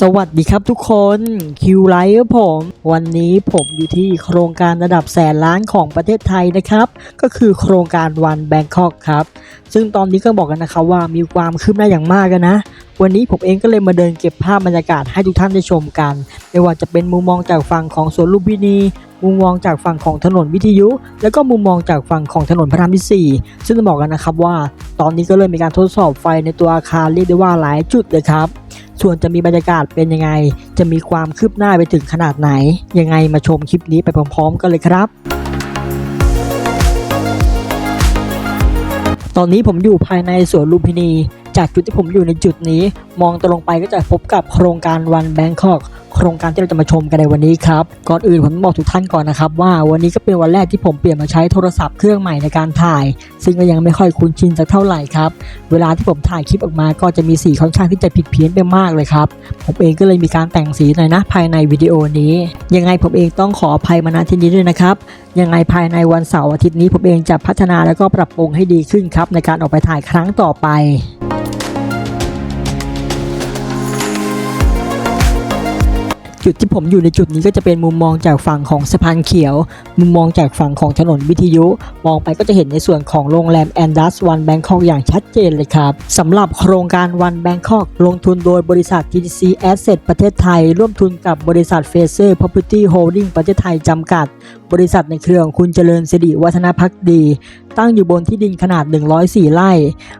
สวัสดีครับทุกคนคิวไลท์ครับผม วันนี้ผมอยู่ที่โครงการระดับแสนล้านของประเทศไทยนะครับ ก็คือโครงการวันแบงคอกครับ ซึ่งตอนนี้ก็บอกกันนะครับว่ามีความคืบหน้าอย่างมากนะ วันนี้ผมเองก็เลยมาเดินเก็บภาพบรรยากาศให้ทุกท่านได้ชมกัน ไม่ว่าจะเป็นมุมมองจากฝั่งของสวนลุมพินี มุมมองจากฝั่งของถนนวิทยุ แล้วก็มุมมองจากฝั่งของถนนพระรามที่ 4 ซึ่งต้องบอกกันนะครับว่า ตอนนี้ก็เริ่มมีการทดสอบไฟในตัวอาคารเรียกได้ว่าหลายจุดเลยครับ ส่วนจะมีบรรยากาศเป็นยังไง จะมีความคืบหน้าไปถึงขนาดไหน ยังไงมาชมคลิปนี้ไปพร้อมๆ กันเลยครับตอนนี้ผมอยู่ภายในสวนลุมพินี จากจุดที่ผมอยู่ในจุดนี้ มองตรงไปก็จะพบกับโครงการวันแบงคอกโครงการที่เราจะมาชมกันในวันนี้ครับก่อนอื่นผมบอกทุกท่านก่อนนะครับว่าวันนี้ก็เป็นวันแรกที่ผมเปลี่ยนมาใช้โทรศัพท์เครื่องใหม่ในการถ่าย ซึ่งก็ยังไม่ค่อยคุ้นชินสักเท่าไหร่ครับเวลาที่ผมถ่ายคลิปออกมาก็จะมีสีค่อนข้างที่จะผิดเพี้ยนไปมากเลยครับผมเองก็เลยมีการแต่งสีหน่อยนะภายในวิดีโอนี้ ยังไงผมเองต้องขออภัยมาณที่นี้ด้วยนะครับยังไงภายในวันเสาร์อาทิตย์นี้ผมเองจะพัฒนาแล้วก็ปรับปรุงให้ดีขึ้นครับในการออกไปถ่ายครั้งต่อไป จุดที่ผมอยู่ในจุดนี้ก็จะเป็นมุมมองจากฝั่งของสะพานเขียว มุมมองจากฝั่งของถนนวิทยุ มองไปก็จะเห็นในส่วนของโรงแรมแอนดัสวันแบงคอกอย่างชัดเจนเลยครับสำหรับโครงการวันแบงคอกลงทุนโดยบริษัท TTC Asset ประเทศไทย ร่วมทุนกับบริษัท f a c e r Property Holding ประเทศไทยจำกัด บริษัทในเครือของคุณเจริญสิริวัฒนพักดี ตั้งอยู่บนที่ดินขนาด 104 ไร่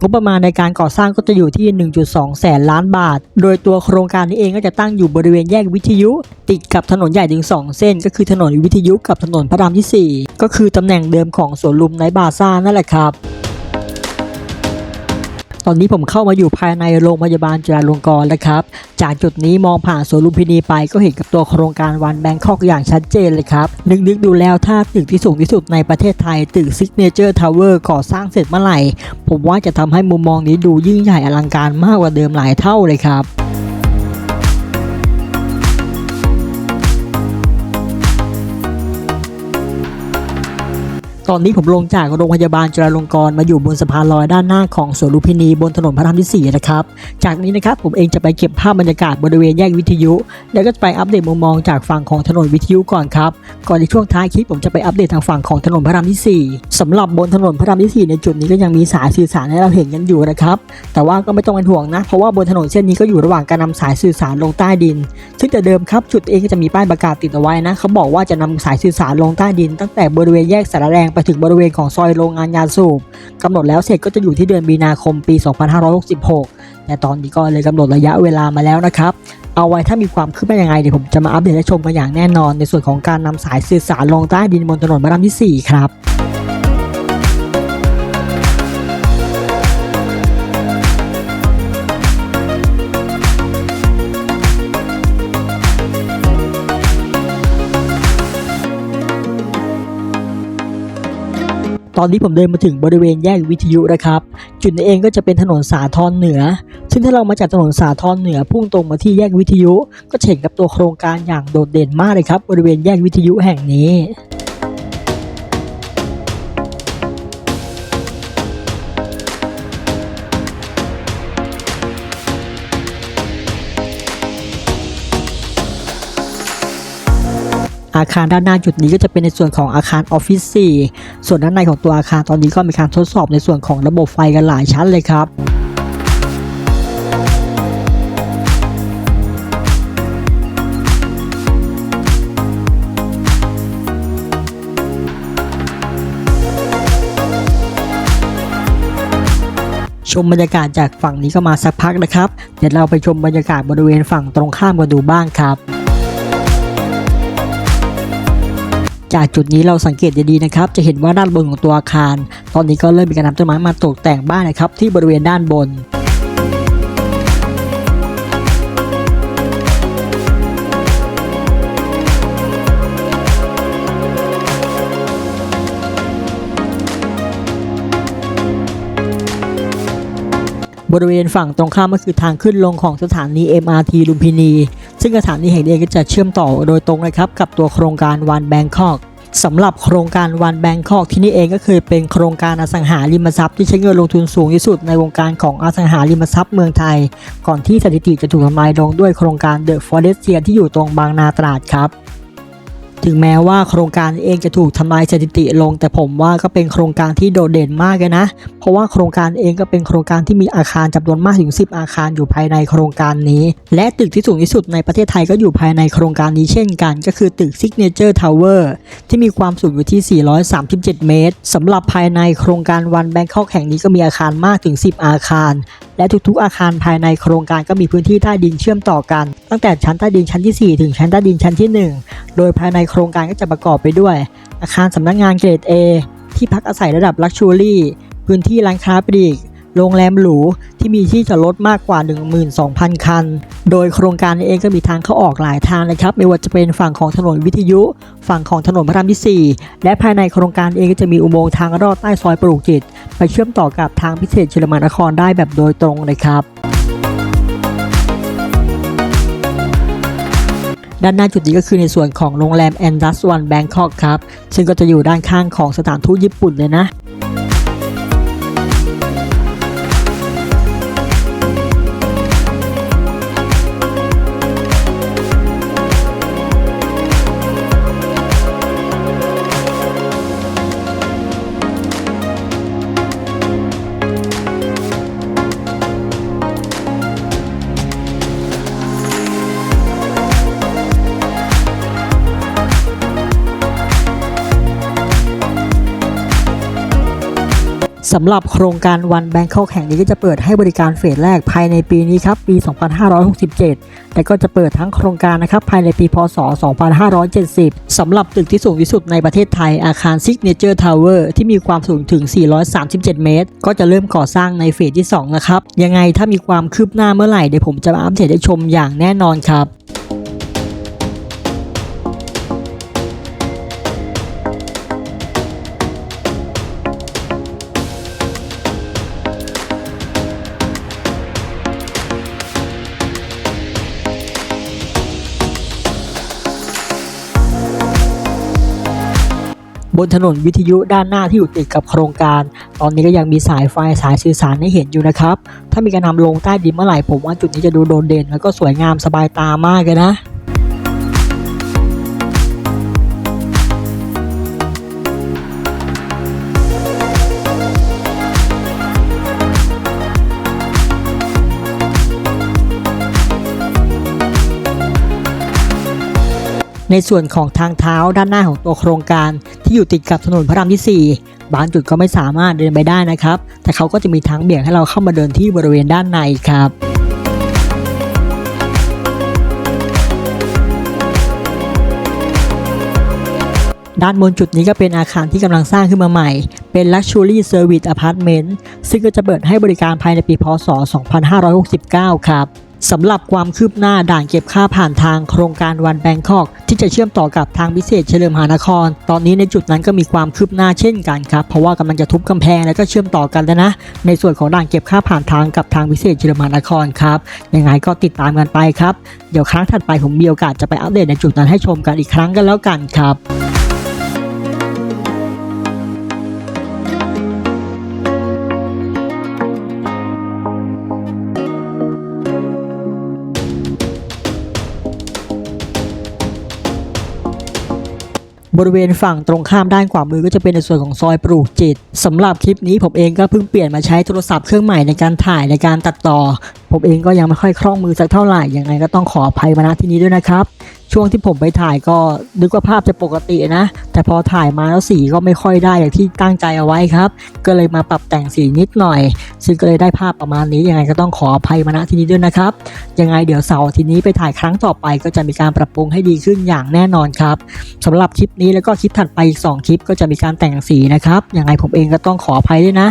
งบประมาณในการก่อสร้างก็จะอยู่ที่ 1.2 แสนล้านบาท โดยตัวโครงการนี้เองก็จะตั้งอยู่บริเวณแยกวิทยุ ติดกับถนนใหญ่ถึง 2 เส้น ก็คือถนนวิทยุกับถนนพระรามที่ 4 ก็คือตำแหน่งเดิมของสวนลุมไนบาซ่านั่นแหละครับ ตอนนี้ผมเข้ามาอยู่ภายในโรงพยาบาลจุฬาลงกรณ์แล้วครับ จากจุดนี้มองผ่านสวนลุมพินีไปก็เห็นกับตัวโครงการวันแบงคอกอย่างชัดเจนเลยครับ นึกๆดูแล้วถ้าตึกที่สูงที่สุดในประเทศไทยตึกซิกเนเจอร์ทาวเวอร์ก่อสร้างเสร็จเมื่อไหร่ ผมว่าจะทำให้มุมมองนี้ดูยิ่งใหญ่อลังการมากกว่าเดิมหลายเท่าเลยครับ ตอนนี้ผมลงจากโรงพยาบาลจุฬาลงกรณ์มาอยู่บนสะพานลอยด้านหน้าของสวนลุมพินีบนถนนพระรามที่4นะครับ จากนี้นะครับผมเองจะไปเก็บภาพบรรยากาศบริเวณแยกวิทยุ แล้วก็จะไปอัปเดตมุมมองจากฝั่งของถนนวิทยุก่อนครับ ก่อนในช่วงท้ายคลิปผมจะไปอัปเดตทางฝั่งของถนนพระรามที่ 4สำหรับบนถนนพระรามที่4ในจุดนี้ก็ยังมีสายสื่อสารให้เราเห็นกันอยู่นะครับ แต่ว่าก็ไม่ต้องเป็นห่วงนะ เพราะว่าบนถนนเส้นนี้ก็อยู่ระหว่างการนำสายสื่อสารลงใต้ดิน ซึ่งแต่เดิมครับจุดเองก็จะมีป้ายประกาศติดเอาไว้นะ เขาบอกว่าจะนำสายสื่อสารลงใต้ดิน ตั้งแต่บริเวณแยกสารแดงไปถึงบริเวณของซอยโรงงานยาสูบกำหนดแล้วเสร็จก็จะอยู่ที่เดือนมีนาคมปี 2566 แต่ตอนนี้ก็เลยกำหนดระยะเวลามาแล้วนะครับ เอาไว้ถ้ามีความคืบหน้ายังไงเดี๋ยวผมจะมาอัปเดตให้ชมกันอย่างแน่นอน ในส่วนของการนำสายสื่อสารลงใต้ดินบนถนนพระรามที่ 4 ครับ ตอนนี้ผมเดินมาถึงบริเวณแยกวิทยุนะครับ จุดนี้เองก็จะเป็นถนนสาทรเหนือ ซึ่งถ้าเรามาจากถนนสาทรเหนือพุ่งตรงมาที่แยกวิทยุ ก็เห็นกับตัวโครงการอย่างโดดเด่นมากเลยครับ บริเวณแยกวิทยุแห่งนี้ อาคารด้านหน้าจุดนี้ก็จะเป็นในส่วนของอาคารออฟฟิศ4ส่วนด้านในของตัวอาคารตอนนี้ก็มีการทดสอบในส่วนของระบบไฟกันหลายชั้นเลยครับชมบรรยากาศจากฝั่งนี้ก็มาสักพักนะครับ เดี๋ยวเราไปชมบรรยากาศบริเวณฝั่งตรงข้ามกันดูบ้างครับ จากจุดนี้เราสังเกตดีๆนะครับ จะเห็นว่าด้านบนของตัวอาคาร ตอนนี้ก็เริ่มมีการนำต้นไม้มาตกแต่งบ้านนะครับที่บริเวณด้านบน บริเวณฝั่งตรงข้ามก็คือทางขึ้นลงของสถานี MRT ลุมพินี ซึ่งสถานีแห่งนี้ก็จะเชื่อมต่อโดยตรงเลยครับกับตัวโครงการวันแบงคอกสำหรับโครงการวันแบงคอกที่นี่เองก็คือเป็นโครงการอสังหาริมทรัพย์ที่ใช้เงินลงทุนสูงที่สุดในวงการของอสังหาริมทรัพย์เมืองไทย ก่อนที่สถิติจะถูกทำลายลงด้วยโครงการเดอะฟอเรสเทียที่อยู่ตรงบางนาตราดครับ ถึงแม้ว่าโครงการเองจะถูกทำลายสถิติลง แต่ผมว่าก็เป็นโครงการที่โดดเด่นมากเลยนะ เพราะว่าโครงการเองก็เป็นโครงการที่มีอาคารจำนวนมากถึง 10 อาคารอยู่ภายในโครงการนี้ และตึกที่สูงที่สุดในประเทศไทยก็อยู่ภายในโครงการนี้เช่นกัน ก็คือตึก Signature Tower ที่มีความสูงอยู่ที่ 437 เมตรสำหรับภายในโครงการวันแบงคอกแห่งนี้ก็มีอาคารมากถึง 10 อาคาร และทุกๆ อาคารภายในโครงการก็มีพื้นที่ใต้ดินเชื่อมต่อกัน ตั้งแต่ชั้นใต้ดินชั้นที่ 4 ถึงชั้นใต้ดินชั้นที่ 1 โดยภายในโครงการก็จะประกอบไปด้วย อาคารสำนักงานเกรด A ที่พักอาศัยระดับลักชัวรี่พื้นที่ร้านค้าปลีกโรงแรมหรูที่มีที่จอดรถมากกว่า 12,000 คัน โดยโครงการเองก็มีทางเข้าออกหลายทางนะครับ ไม่ว่าจะเป็นฝั่งของถนนวิทยุ ฝั่งของถนนพระรามที่ 4 และภายในโครงการเองก็จะมีอุโมงค์ทางรอดใต้ซอยปลูกจิต ไปเชื่อมต่อกับทางพิเศษเชลมานครได้แบบโดยตรงเลยครับด้านหน้าจุดนี้ก็คือในส่วนของโรงแรมแอนดัสวันแบงคอกครับ ซึ่งก็จะอยู่ด้านข้างของสถานทูตญี่ปุ่นเลยนะ สำหรับโครงการวันแบงคอกแห่งนี้ก็จะเปิดให้บริการเฟสแรกภายในปีนี้ครับ ปี 2567และก็จะเปิดทั้งโครงการนะครับภายในปี พศ 2570 สำหรับตึกที่สูงที่สุดในประเทศไทยอาคาร Signature Tower ที่มีความสูงถึง 437 เมตร ก็จะเริ่มก่อสร้างในเฟสที่ 2 นะครับ ยังไงถ้ามีความคืบหน้าเมื่อไหร่เดี๋ยวผมจะมาอัปเดตให้ชมอย่างแน่นอนครับ บนถนนวิทยุด้านหน้าที่อยู่ติดกับโครงการ ตอนนี้ก็ยังมีสายไฟสายสื่อสารให้เห็นอยู่นะครับ ถ้ามีการนำลงใต้ดินเมื่อไหร่ผมว่าจุดนี้จะดูโดดเด่น แล้วก็สวยงามสบายตามากเลยนะ ในส่วนของทางเท้าด้านหน้าของตัวโครงการที่อยู่ติดกับถนนพระรามที่ 4 บางจุดก็ไม่สามารถเดินไปได้นะครับ แต่เขาก็จะมีทางเบี่ยงให้เราเข้ามาเดินที่บริเวณด้านในครับด้านบนจุดนี้ก็เป็นอาคารที่กำลังสร้างขึ้นมาใหม่ เป็น Luxury Service Apartment ซึ่งก็จะเปิดให้บริการภายในปีพศ 2569 ครับ สำหรับความคืบหน้าด่านเก็บค่าผ่านทางโครงการวันแบงคอก ที่จะเชื่อมต่อกับทางพิเศษเฉลิมหานคร ตอนนี้ในจุดนั้นก็มีความคืบหน้าเช่นกันครับ เพราะว่ากำลังจะทุบกำแพงแล้วก็เชื่อมต่อกันแล้วนะ ในส่วนของด่านเก็บค่าผ่านทางกับทางพิเศษเฉลิมหานครครับยังไงก็ติดตามกันไปครับ เดี๋ยวครั้งถัดไปผมมีโอกาสจะไปอัปเดตในจุดนั้นให้ชมกันอีกครั้งกันแล้วกันครับ บริเวณฝั่งตรงข้ามด้านขวามือก็จะเป็นในส่วนของซอยปลูกจิตสำหรับคลิปนี้ผมเองก็เพิ่งเปลี่ยนมาใช้โทรศัพท์เครื่องใหม่ในการถ่ายในการตัดต่อ ผมเองก็ยังไม่ค่อยคล่องมือสักเท่าไหร่ยังไงก็ต้องขออภัยมาณที่นี้ด้วยนะครับ ช่วงที่ผมไปถ่ายก็นึกว่าภาพจะปกตินะ แต่พอถ่ายมาแล้วสีก็ไม่ค่อยได้อย่างที่ตั้งใจเอาไว้ครับ ก็เลยมาปรับแต่งสีนิดหน่อย ซึ่งก็เลยได้ภาพประมาณนี้ยังไงก็ต้องขออภัยมาณที่นี้ด้วยนะครับ ยังไงเดี๋ยวเสาร์ทีนี้ไปถ่ายครั้งต่อไป ก็จะมีการปรับปรุงให้ดีขึ้นอย่างแน่นอนครับสำหรับคลิปนี้แล้วก็คลิปถัดไปอีก 2 คลิปก็จะมีการแต่งสีนะครับ ยังไงผมเองก็ต้องขออภัยด้วยนะ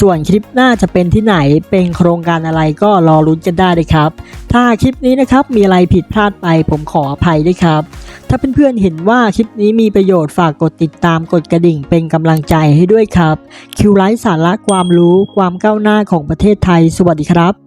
ส่วนคลิปหน้าจะเป็นที่ไหนเป็นโครงการอะไรก็รอลุ้นกันได้เลยครับ ถ้าคลิปนี้นะครับมีอะไรผิดพลาดไปผมขออภัยด้วยครับ ถ้าเพื่อนๆเห็นว่าคลิปนี้มีประโยชน์ฝากกดติดตามกดกระดิ่งเป็นกำลังใจให้ด้วยครับคิวไลฟ์สาระความรู้ความก้าวหน้าของประเทศไทย สวัสดีครับ